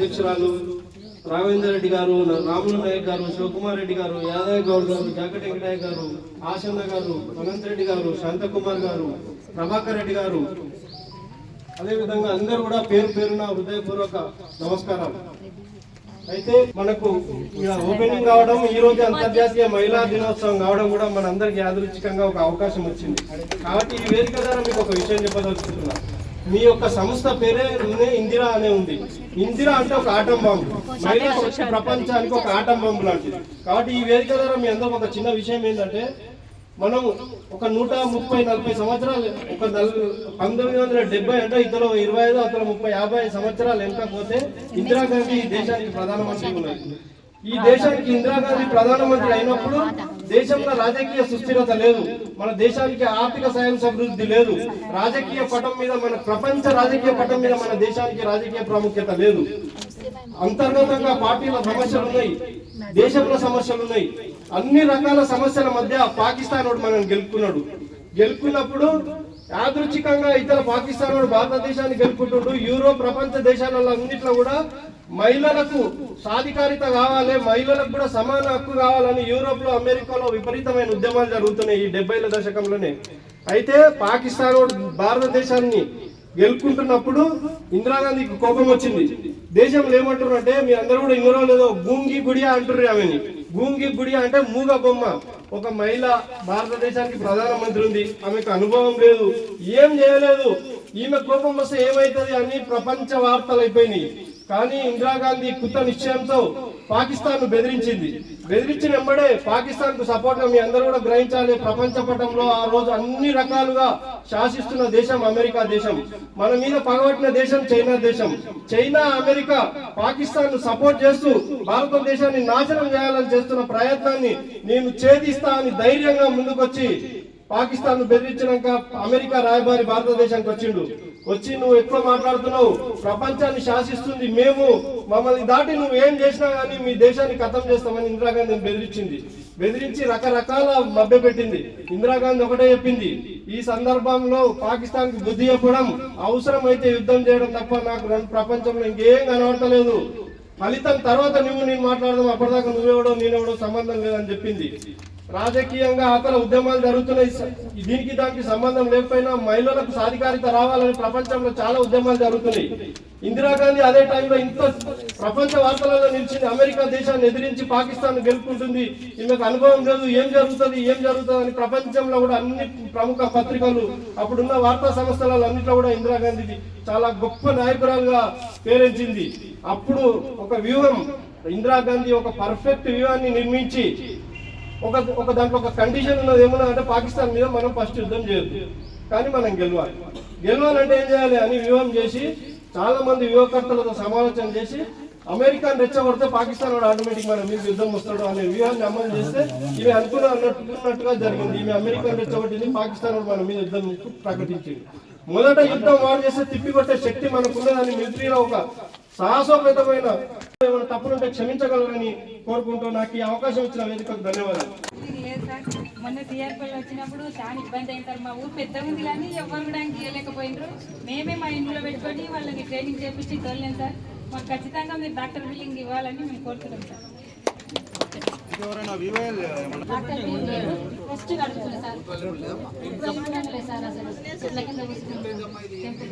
అధ్యక్షురాలు రాఘవేంద్ర రెడ్డి గారు రాములు నాయక్ గారు శివకుమార్ రెడ్డి గారు యాదవ్ గౌడ్ గారు జాకటి వెంకటయ్య గారు ఆశన్న గారు అనంత్ రెడ్డి గారు శాంతకుమార్ గారు ప్రభాకర్ రెడ్డి గారు. అదేవిధంగా అందరూ కూడా పేరు పేరున హృదయపూర్వక నమస్కారం అయితే మనకు ఓపెనింగ్ కావడం ఈ రోజు అంతర్జాతీయ మహిళా దినోత్సవం కావడం కూడా మనందరికీ యాదృచ్ఛికంగా ఒక అవకాశం వచ్చింది. కాబట్టి ఈ వేదిక ద్వారా మీకు ఒక విషయం చెప్పదలుచుకున్నాను మీ యొక్క సంస్థ పేరే ఇందిరా అనే ఉంది. ఇందిరా అంటే ఒక ఆటం బాంబు. మహిళా శక్తి ప్రపంచానికి ఒక ఆటం బాంబు లాంటిది. కాబట్టి ఈ వేదిక ద్వారా మీ అందరం ఒక చిన్న విషయం ఏంటంటే మనం ఒక నూట ముప్పై నలభై సంవత్సరాలు ఒక పంతొమ్మిది వందల డెబ్బై అంటే ఇతర ఇరవై ఐదు అతను ముప్పై యాభై సంవత్సరాలు వెనకపోతే ఇందిరాగాంధీ ఈ దేశానికి ప్రధానమంత్రి ఉన్నారు. ఈ దేశానికి ఇందిరాగాంధీ ప్రధానమంత్రి అయినప్పుడు దేశంలో రాజకీయ సుస్థిరత లేదు. మన దేశానికి ఆర్థిక స్వయం సమృద్ధి లేదు. రాజకీయ పటం మీద మన ప్రపంచ రాజకీయ పటం మీద మన దేశానికి రాజకీయ ప్రాముఖ్యత లేదు. అంతర్గతంగా పార్టీల సమస్యలు ఉన్నాయి దేశంలో సమస్యలు ఉన్నాయి అన్ని రకాల సమస్యల మధ్య పాకిస్తాన్ వాడు మనం గెలుపుకున్నాడు. గెలుపుకున్నప్పుడు యాదృచ్ఛికంగా ఇతర పాకిస్తాన్ వాడు భారతదేశాన్ని గెలుపుకుంటుండు యూరోప్ ప్రపంచ దేశాలలో అన్నిట్లో కూడా మహిళలకు సాధికారిత కావాలి మహిళలకు కూడా సమాన హక్కు కావాలని యూరోప్లో అమెరికాలో విపరీతమైన ఉద్యమాలు జరుగుతున్నాయి ఈ డెబ్బైల దశకంలోనే. అయితే పాకిస్తాన్ వాడు భారతదేశాన్ని గెలుపుకుంటున్నప్పుడు ఇందిరాగాంధీకి కోపం వచ్చింది. దేశంలో ఏమంటారు అంటే మీ అందరూ కూడా ఇన్నరో లేదో గూంగి గుడియా అంటారు ఆమెని. గూంగి గుడి అంటే మూగ బొమ్మ. ఒక మహిళ భారతదేశానికి ప్రధానమంత్రి ఉంది. ఆమెకు అనుభవం లేదు. ఏం చేయలేదు. ఈమె కోపం వస్తే ఏమైతుంది అని ప్రపంచ వార్తలు అయిపోయినాయి. కానీ ఇందిరాగాంధీ కొత్త నిశ్చయంతో పాకిస్తాన్ బెదిరించింది. బెదిరించిన వెంబడే పాకిస్తాన్కు సపోర్ట్ మీ అందరూ కూడా గ్రహించాలి. ప్రపంచ పటంలో ఆ రోజు అన్ని రకాలుగా శాసిస్తున్న దేశం అమెరికా దేశం. మన మీద పగబట్టిన దేశం చైనా దేశం. చైనా అమెరికా పాకిస్తాన్ను సపోర్ట్ చేస్తూ భారతదేశాన్ని నాశనం చేయాలని చేస్తున్న ప్రయత్నాన్ని నేను ఛేదిస్తా అని ధైర్యంగా ముందుకొచ్చి పాకిస్తాన్ బెదిరించినాక అమెరికా రాయబారి భారతదేశానికి వచ్చిండు. వచ్చి నువ్వు ఎట్లా మాట్లాడుతున్నావు? ప్రపంచాన్ని శాసిస్తుంది మేము. మమ్మల్ని దాటి నువ్వు ఏం చేసినా కానీ మీ దేశాన్ని ఖతం చేస్తామని ఇందిరాగాంధీ బెదిరించింది. బెదిరించి రకరకాల మభ్య పెట్టింది. ఇందిరాగాంధీ ఒకటే చెప్పింది ఈ సందర్భంలో పాకిస్తాన్కి బుద్ధి చెప్పడం అవసరమైతే యుద్ధం చేయడం తప్ప నాకు ప్రపంచంలో ఇంకేం కనబడతలేదు. ఫలితం తర్వాత నువ్వు నేను మాట్లాడదాం అప్పటిదాకా నువ్వెవడో నేనెవడో సంబంధం లేదని చెప్పింది. రాజకీయంగా అతల ఉద్యమాలు జరుగుతున్నాయి. దీనికి దానికి సంబంధం లేకపోయినా మహిళలకు సాధికారిత రావాలని ప్రపంచంలో చాలా ఉద్యమాలు జరుగుతున్నాయి. ఇందిరాగాంధీ అదే టైంలో ఇంత ప్రపంచ వార్తలలో నిలిచింది. అమెరికా దేశాన్ని ఎదిరించి పాకిస్తాన్ గెలుపుకుంటుంది. ఈమెకు అనుభవం లేదు. ఏం జరుగుతుంది? ఏం జరుగుతుంది అని ప్రపంచంలో కూడా అన్ని ప్రముఖ పత్రికలు అప్పుడున్న వార్తా సంస్థలలో అన్నింటిలో కూడా ఇందిరాగాంధీ చాలా గొప్ప నాయకురాలుగా పేరించింది. అప్పుడు ఒక వ్యూహం ఇందిరాగాంధీ ఒక పర్ఫెక్ట్ వ్యూహాన్ని నిర్మించి ఒక ఒక దాంట్లో ఒక కండిషన్ ఉన్నది ఏమన్నా అంటే పాకిస్తాన్ మీద మనం ఫస్ట్ యుద్ధం చేయొద్దు. కానీ మనం గెలవాలి. గెలవాలంటే ఏం చేయాలి అని వ్యూహం చేసి చాలా మంది వ్యూహకర్తలతో సమాలోచన చేసి అమెరికాను రెచ్చగొడితే పాకిస్తాన్ వాడు ఆటోమేటిక్ మన మీద యుద్ధం వస్తాడు అనే వ్యూహాన్ని అమలు చేస్తే ఇవి అనుకున్న అన్నట్టున్నట్టుగా జరిగింది. ఈమె అమెరికాను రెచ్చగొట్టింది పాకిస్తాన్ వాడు మన మీద యుద్ధం ప్రకటించింది. మొదట యుద్ధం వాడు చేస్తే తిప్పికొట్టే శక్తి మనకున్నదని మిలిటరీలో ఒక సాహసోపేతమైన ఏమైనా తప్పులుంటే క్షమించగలరని కోరుకుంటూ నాకు ఈ అవకాశం ఇచ్చిన వేదికకు ధన్యవాదాలు. ఇది లేదు సార్? మొన్న టీఆర్పీలు వచ్చినప్పుడు చాలా ఇబ్బంది అయింది సార్. మా ఊరు పెద్దగా ఉంది కానీ ఎవరు కూడా గీయలేకపోయినారు మేమే మా ఇంట్లో పెట్టుకొని వాళ్ళకి ట్రైనింగ్ చేపించి తోలేం సార్. మాకు ఖచ్చితంగా మీరు డాక్టర్ బిల్లింగ్ ఇవ్వాలని మేము కోరుతున్నాం సార్. డాక్టర్ ఫస్ట్ అడుగుతున్నా సార్. ఇప్పుడు సార్ అసలు. చెట్ల కింద కూర్చుని టెంపుల్